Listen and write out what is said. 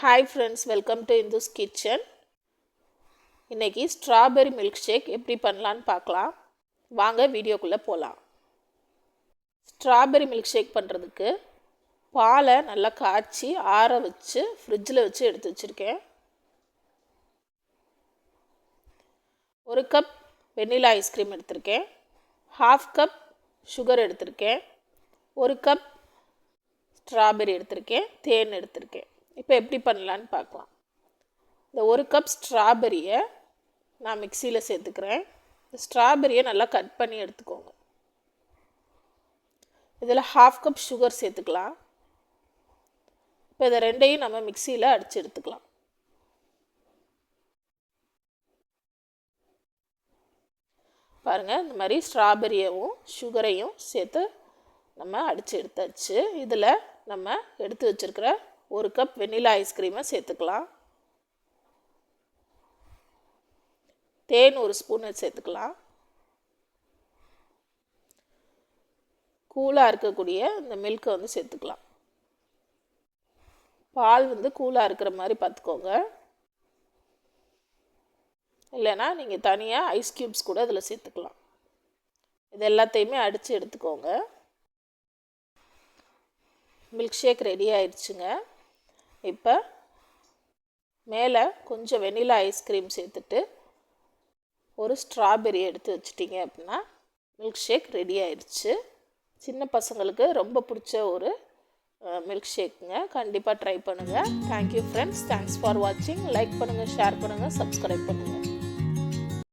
Hi friends welcome to Indhu's kitchen இன்றைக்கி strawberry milk shake எப்படி பண்ணலான்னு பார்க்கலாம். வாங்க வீடியோக்குள்ளே போகலாம் ஸ்ட்ராபெரி மில்க் ஷேக் பண்ணுறதுக்கு பாலை நல்லா காய்ச்சி ஆற வச்சு ஃப்ரிட்ஜில் வச்சு எடுத்து வச்சுருக்கேன். ஒரு கப் வெண்ணிலா ஐஸ்கிரீம் எடுத்திருக்கேன். ஹாஃப் கப் சுகர் எடுத்திருக்கேன். ஒரு கப் ஸ்ட்ராபெரி எடுத்திருக்கேன். தேன் எடுத்திருக்கேன். இப்போ எப்படி பண்ணலான்னு பார்க்கலாம். இந்த ஒரு கப் ஸ்ட்ராபெரியை நான் மிக்சியில் சேர்த்துக்கிறேன். இந்த ஸ்ட்ராபெரியை நல்லா கட் பண்ணி எடுத்துக்கோங்க. இதில் ஹாஃப் கப் சுகர் சேர்த்துக்கலாம். இப்போ இதை ரெண்டையும் நம்ம மிக்சியில் அடித்து எடுத்துக்கலாம். பாருங்கள் இந்த மாதிரி ஸ்ட்ராபெரியவும் சுகரையும் சேர்த்து நம்ம அடித்து எடுத்தாச்சு. இதில் நம்ம எடுத்து வச்சுருக்கிற ஒரு கப் வெண்ணிலா ஐஸ்கிரீமை சேர்த்துக்கலாம். தேன் ஒரு ஸ்பூன் சேர்த்துக்கலாம். கூலாக இருக்கக்கூடிய இந்த மில்கை வந்து சேர்த்துக்கலாம். பால் வந்து கூலாக இருக்கிற மாதிரி பார்த்துக்கோங்க. இல்லைன்னா நீங்கள் தனியாக ஐஸ் க்யூப்ஸ் கூட அதில் சேர்த்துக்கலாம். இது எல்லாத்தையுமே அடித்து எடுத்துக்கோங்க. மில்க் ஷேக் ரெடி ஆயிடுச்சுங்க. இப்போ மேலே கொஞ்சம் வெனிலா ஐஸ்கிரீம் சேர்த்துட்டு ஒரு ஸ்ட்ராபெரி எடுத்து வச்சிட்டிங்க அப்படின்னா மில்க் ஷேக் ரெடி ஆயிடுச்சு. சின்ன பசங்களுக்கு ரொம்ப பிடிச்ச ஒரு மில்க் ஷேக்குங்க கண்டிப்பாக ட்ரை பண்ணுங்கள் thank you friends thanks for வாட்சிங் லைக் பண்ணுங்கள் ஷேர் பண்ணுங்கள் சப்ஸ்கிரைப் பண்ணுங்கள்